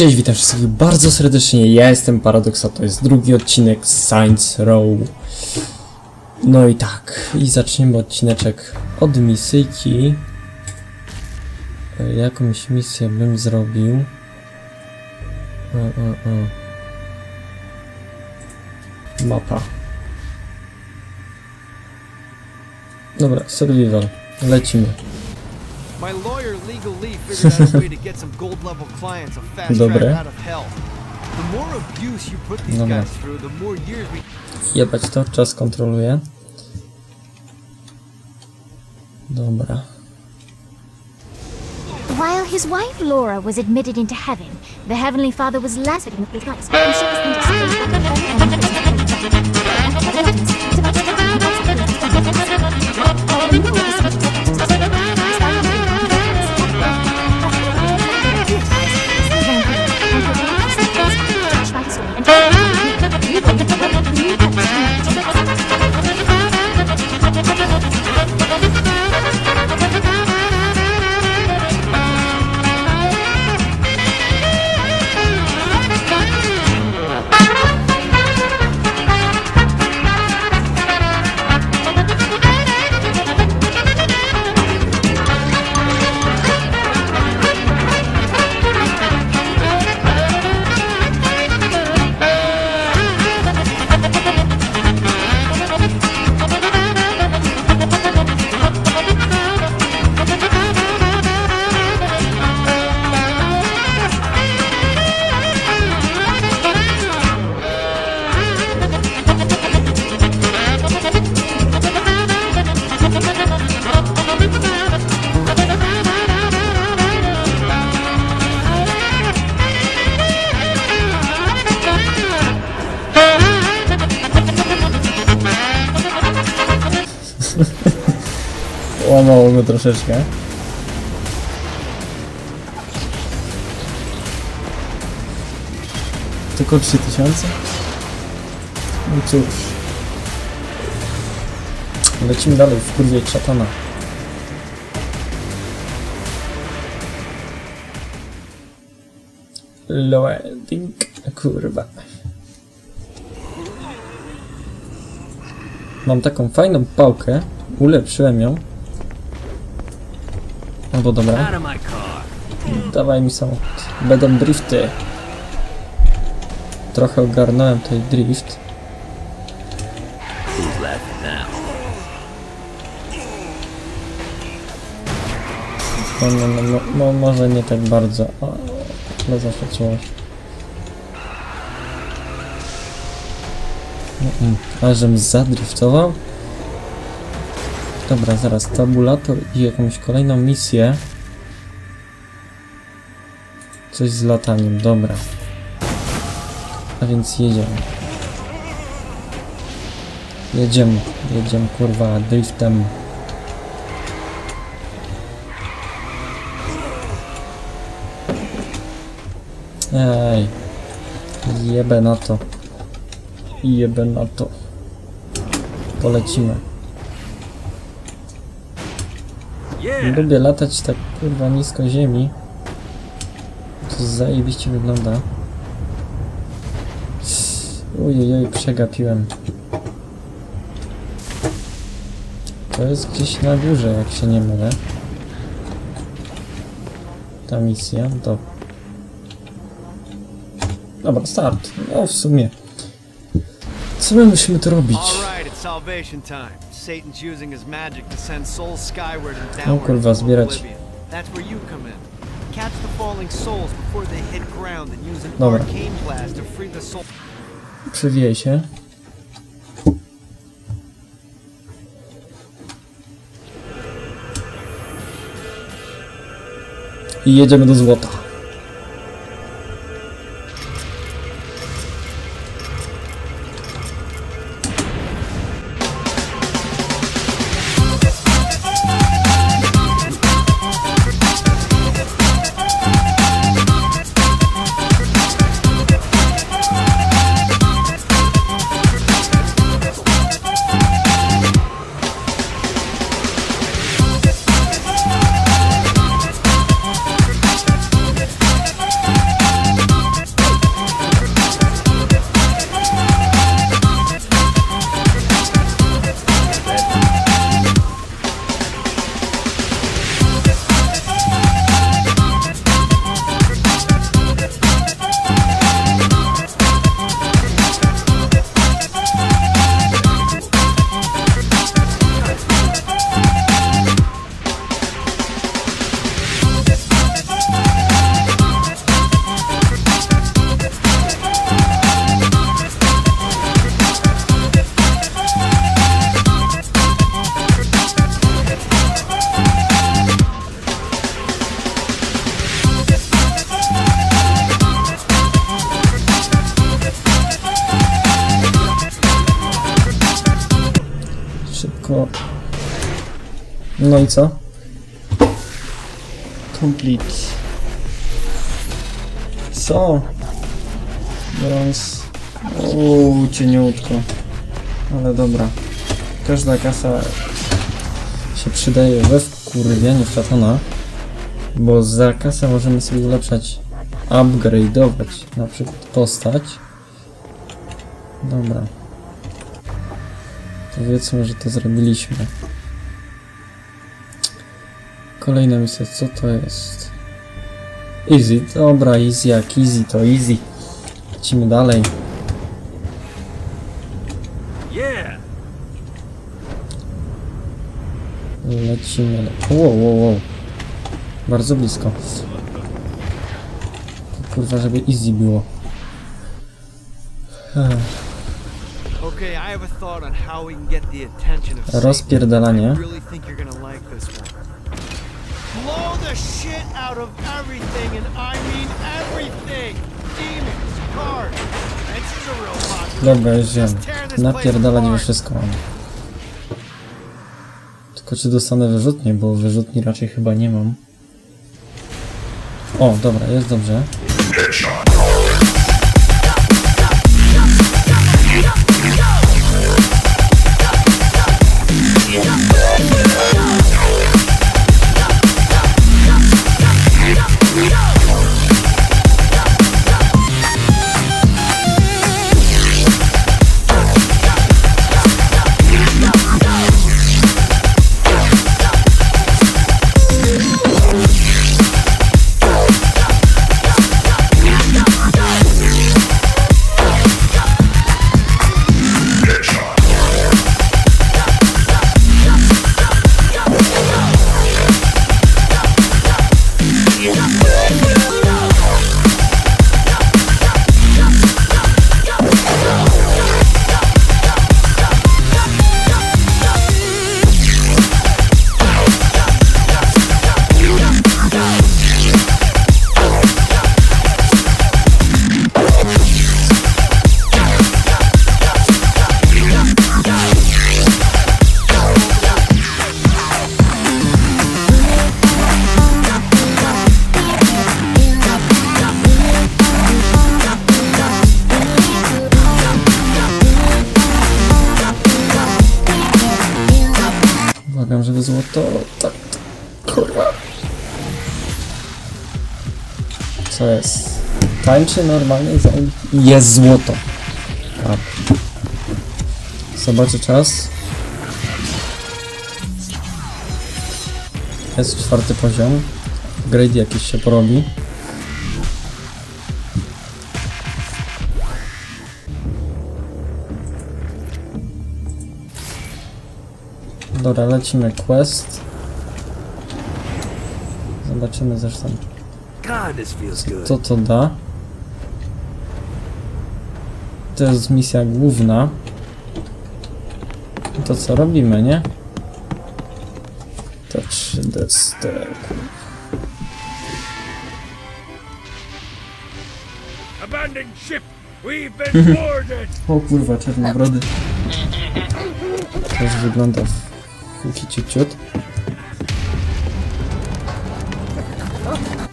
Cześć, witam wszystkich bardzo serdecznie. Ja jestem Paradoxa, to jest drugi odcinek z Science Row. No i tak, i zaczniemy odcineczek od misyjki. E, Jakąś misję bym zrobił. O, o, o. Mapa. Dobra, survival. Lecimy. My lawyer Legal Lee figured out a way to get some gold level clients a fast Dobre. track out of hell. The more abuse you put these Dobra. guys through, the more years we Jebać to, czas kontroluję. Dobra. While his wife Laura was admitted into heaven, the Heavenly Father was last with his life. and she was Łamało go troszeczkę. Tylko 3000? No cóż. Lecimy dalej w kurwie szatana. Loading. Kurwa. Mam taką fajną pałkę. Ulepszyłem ją. No dobra. Dawaj mi samochód. Będą drifty. Trochę ogarnąłem tej drift. No, no, no, no, no może nie tak bardzo, ale zaświeciło się. Mm, A żem zadriftował? Dobra, zaraz tabulator i jakąś kolejną misję. Coś z lataniem, dobra. A więc jedziemy. Jedziemy, jedziemy kurwa driftem. Ej, jebę na to. Jebę na to. Polecimy. Yeah. Lubię latać tak kurwa nisko ziemi. To zajebiście wygląda. Ojej, przegapiłem. To jest gdzieś na górze, jak się nie mylę. Ta misja, to... Dobra, start. No w sumie. Co my musimy tu robić? All right, it's salvation time. Satan's using his magic to send souls skyward and O downward kurwa, to zbierać. oblivion. That's where you come in. Catch the falling souls before they hit ground and use an Dobra. arcane blast to free the soul. Się. I jedziemy do złota. Szybko. No i co? Complete. Co? Brąz. Uuu, cieniutko. Ale dobra. Każda kasa się przydaje we wkurwianiu szatana, bo za kasę możemy sobie ulepszać, upgrade'ować na przykład postać. Dobra. Powiedzmy, że to zrobiliśmy. Kolejna misja, co to jest? Easy, dobra, easy jak easy to easy. Lecimy dalej. Lecimy. le- Wow, wow, wow. Bardzo blisko. Kurwa, żeby easy było. Okay, I have a thought on how we can get the attention of Satan. Rozpierdalanie. I really think you're gonna like this one. Blow the shit out of everything, and I mean everything. Demons, cards. This is a real popular. Dobra, już wiem. Napierdalać we wszystko mam. Tylko czy dostanę wyrzutnie, bo wyrzutni raczej chyba nie mam. O, dobra, jest dobrze. Uwagam, Co jest? Tańczy normalnie. Jest złoto. Tak. Zobaczę czas. Jest czwarty poziom. Grade jakiś się porobi. Dobra, lecimy quest. Zobaczymy zresztą, co to da. To jest misja główna. I To co robimy, nie? To 3D sterku. Abandoned ship! We've been boarded! O kurwa, czarnobrody. Też wygląda w chuki ciut.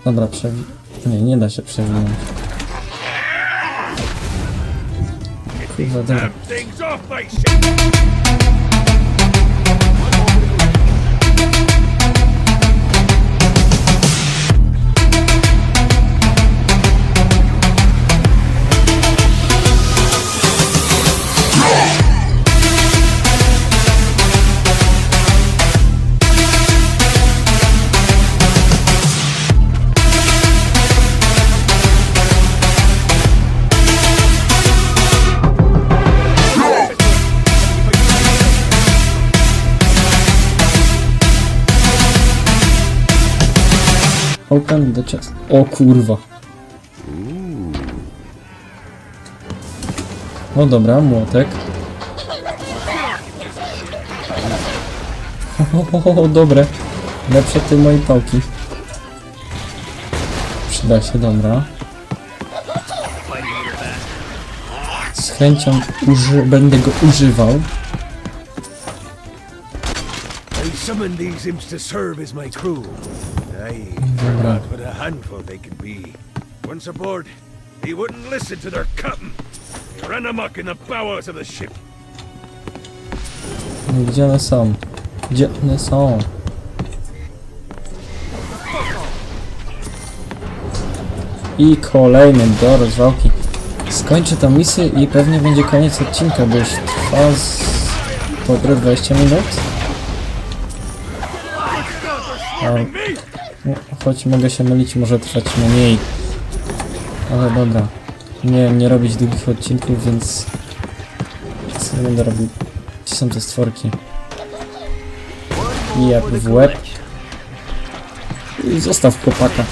Dobra, przewi... Nie, nie da się przewinąć. Kurwa, dobra. Open the chest. O kurwa. No dobra, młotek. O, dobre. Lepsze tej mojej pałki. Przyda się, dobra. Z chęcią uży będę go używał. summoned these imps to serve as my crew. Dobra. what a handful they could be. Once aboard, he wouldn't listen to their captain. He ran amok in the bowels of the ship. Gdzie one są? Gdzie one są? I kolejny do rozwałki. Skończę tę misję i pewnie będzie koniec odcinka, bo już trwa z... dobre 20 minut. A, no, choć mogę się mylić, może trwać mniej. Ale dobra. Nie, nie robić długich odcinków, więc... Nic nie będę robił. Gdzie są te stworki? Jeb w łeb. I zostaw chłopaka.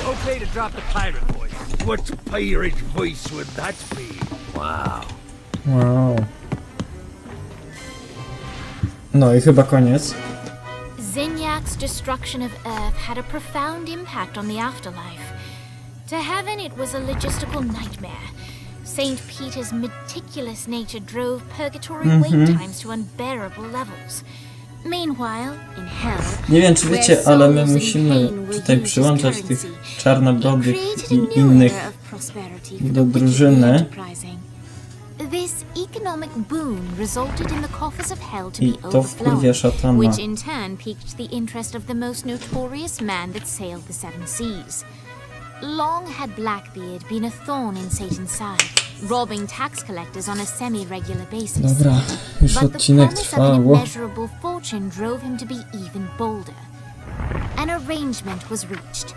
Wow. No i chyba koniec. Destruction of Earth had a profound impact on the afterlife. To heaven, it was a logistical nightmare. St. Peter's meticulous nature drove purgatory wait mm-hmm. times to unbearable levels. Meanwhile, in hell, Nie wiem czy wiecie, ale my musimy tutaj przyłączać tych czarnobrodych new innych era of prosperity for do drużyny. This economic boon resulted in the coffers of hell to be overflowing, which in turn piqued the interest of the most notorious man that sailed the seven seas. Long had Blackbeard been a thorn in Satan's side, robbing tax collectors on a semi-regular basis. Dobra, już But the promise of an immeasurable fortune drove him to be even bolder. An arrangement was reached.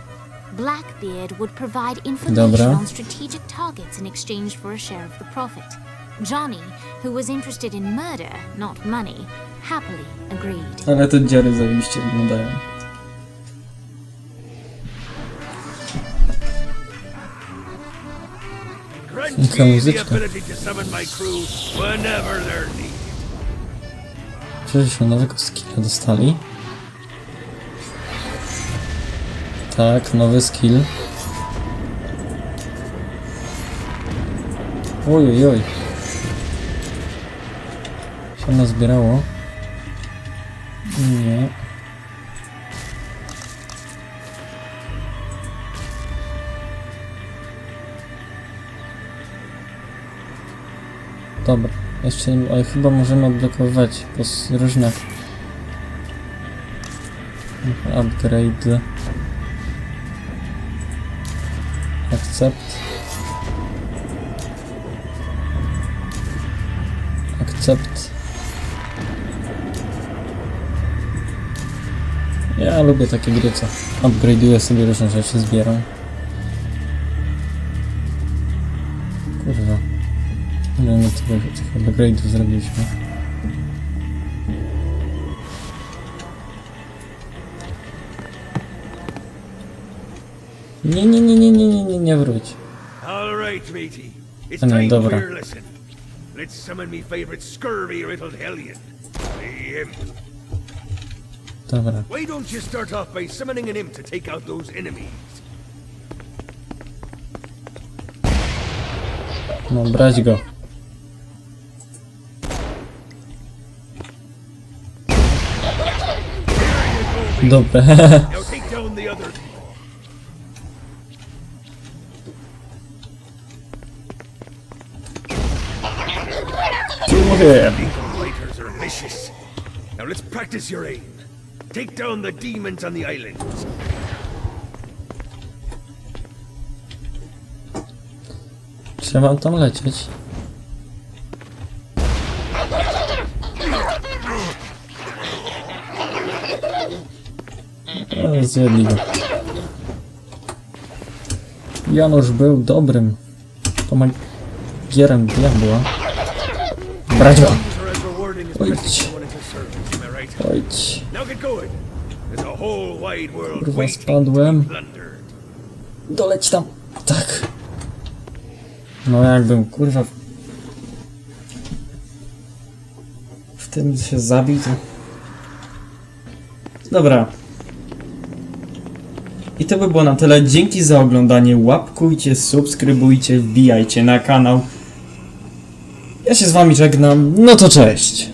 Blackbeard would provide information Dobra. on strategic targets in exchange for a share of the profit. Johnny, who was interested in murder, not money, happily agreed. Ale te dziary zajebiście wyglądają. The muzyczka. Czyżeśmy nowego skilla dostali? Tak, nowy skill. Oj, oj, oj. Się nazbierało. Nie. Dobra, jeszcze ale chyba możemy odblokowywać pos- różne upgrade. Akcept. Ja lubię takie gry, co upgrade'uję sobie różne rzeczy, zbieram. Kurwa. Ile my tego, tych upgrade'ów zrobiliśmy? Nie, nie, nie, nie, nie, nie, nie, nie wróć. A nie, time dobra. Let's summon me favorite scurvy-riddled hellion, the imp. Dobra. Why don't you start off by summoning an imp to take out those enemies? No, brać go. Dobra. Now take down the other. Mówię. Fighters are vicious. Now let's practice your aim. Take down the demons on the islands. Trzeba tam lecieć. Ale zjedli go. Janusz był dobrym pomagierem diabła. Brać Ojdź. World Kurwa, spadłem. Doleć tam. Tak. No jakbym kurwa w tym się zabił, to... Dobra. I to by było na tyle. Dzięki za oglądanie. Łapkujcie, subskrybujcie, wbijajcie na kanał. Ja się z wami żegnam. No to cześć.